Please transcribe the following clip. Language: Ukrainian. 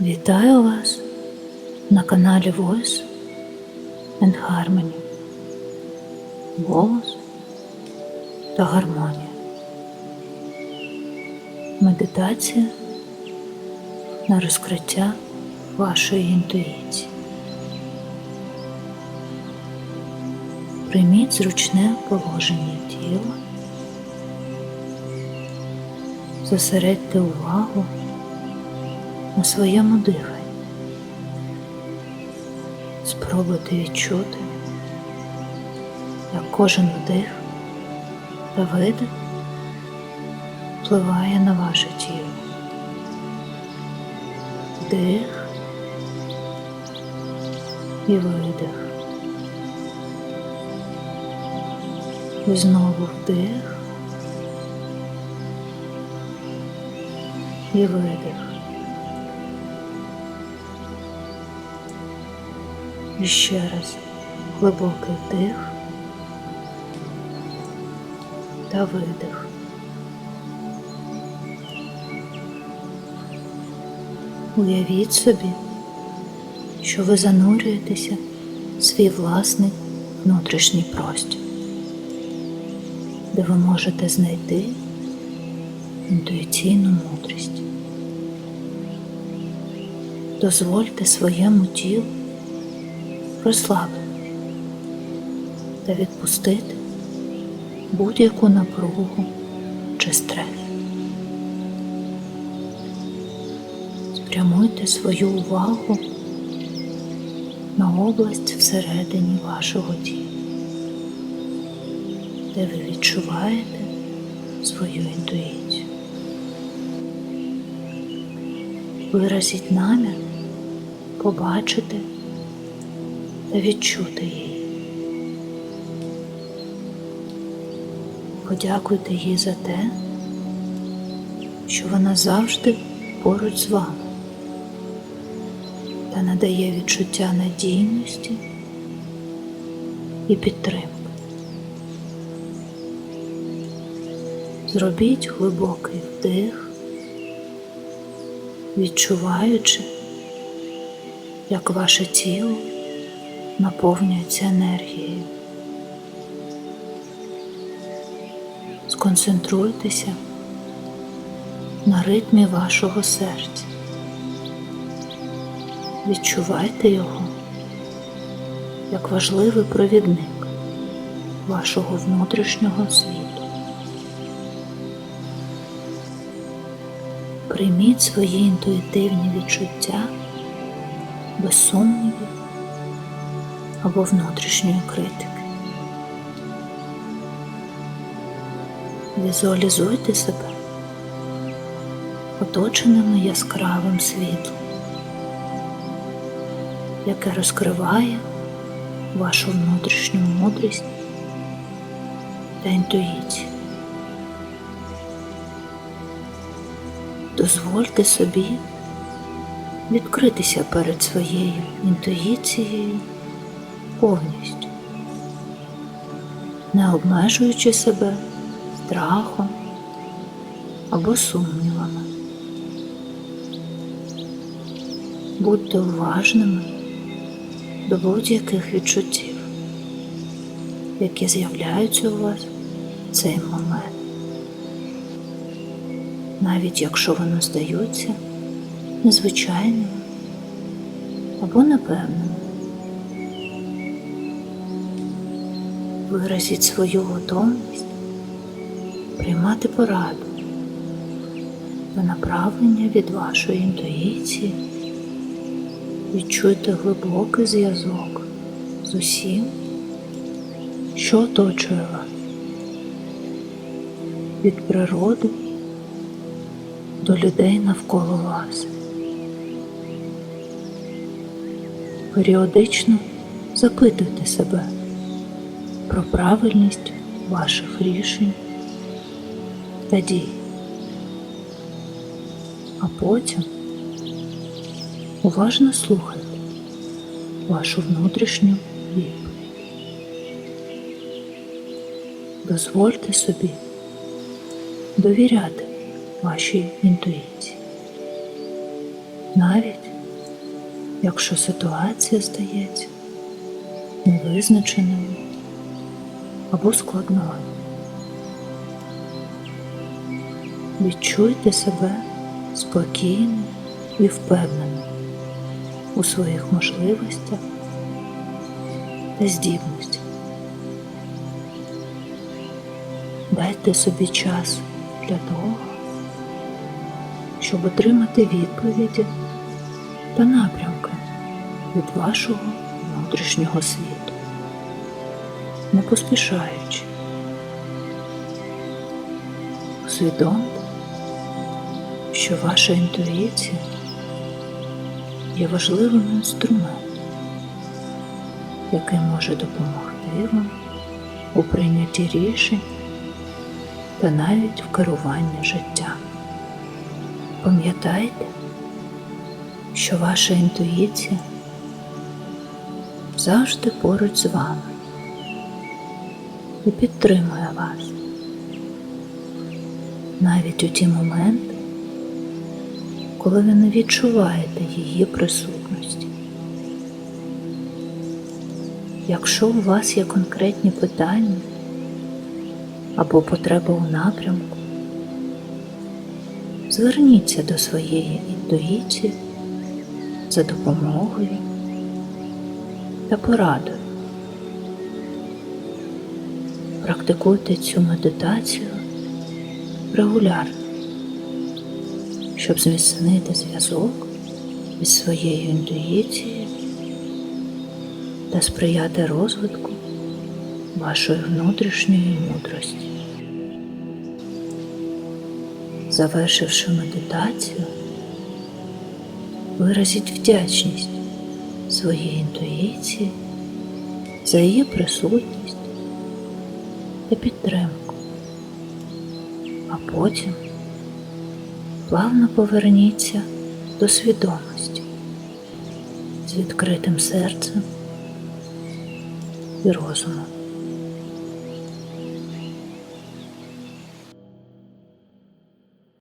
Вітаю вас на каналі Voice and Harmony. Голос та гармонія. Медитація на розкриття вашої інтуїції. Прийміть зручне положення тіла. Зосередьте увагу на своєму диханні. Спробуйте відчути, як кожен вдих та видих впливає на ваше тіло. Вдих і видих. І знову вдих і видих. І ще раз глибокий вдих та видих. Уявіть собі, що ви занурюєтеся в свій власний внутрішній простір, де ви можете знайти інтуїційну мудрість. Дозвольте своєму тілу розслабити та відпустити будь-яку напругу чи стрес. Спрямуйте свою увагу на область всередині вашого тіла, де ви відчуваєте свою інтуїцію. Виразіть намір побачити та відчути її. Подякуйте їй за те, що вона завжди поруч з вами та надає відчуття надійності і підтримки. Зробіть глибокий вдих, відчуваючи, як ваше тіло наповнюється енергією. Сконцентруйтеся на ритмі вашого серця. Відчувайте його як важливий провідник вашого внутрішнього світу. Прийміть свої інтуїтивні відчуття без сумнівів або внутрішньої критики. Візуалізуйте себе оточеними яскравим світлом, яке розкриває вашу внутрішню мудрість та інтуїцію. Дозвольте собі відкритися перед своєю інтуїцією повністю, не обмежуючи себе страхом або сумнівами. Будьте уважними до будь-яких відчуттів, які з'являються у вас в цей момент, навіть якщо вони здаються незвичайними або непевними. Виразіть свою готовність приймати пораду та направлення від вашої інтуїції. Відчуйте глибокий зв'язок з усім, що оточує вас від природи до людей навколо вас. Періодично запитуйте себе про правильність ваших рішень та дій, а потім уважно слухайте вашу внутрішню відповідь. Дозвольте собі довіряти вашій інтуїції, навіть якщо ситуація здається невизначеною або складною. Відчуйте себе спокійно і впевнено у своїх можливостях та здібностях. Дайте собі час для того, щоб отримати відповіді та напрямки від вашого внутрішнього світу, не поспішаючи. Усвідомте, що ваша інтуїція є важливим інструментом, який може допомогти вам у прийнятті рішень та навіть в керуванні життям. Пам'ятайте, що ваша інтуїція завжди поруч з вами і підтримує вас навіть у ті моменти, коли ви не відчуваєте її присутності. Якщо у вас є конкретні питання або потреба у напрямку, зверніться до своєї інтуїції за допомогою та порадою. Практикуйте цю медитацію регулярно, щоб зміцнити зв'язок із своєю інтуїцією та сприяти розвитку вашої внутрішньої мудрості. Завершивши медитацію, виразіть вдячність своїй інтуїції за її присутність та підтримку, а потім плавно поверніться до свідомості з відкритим серцем і розумом.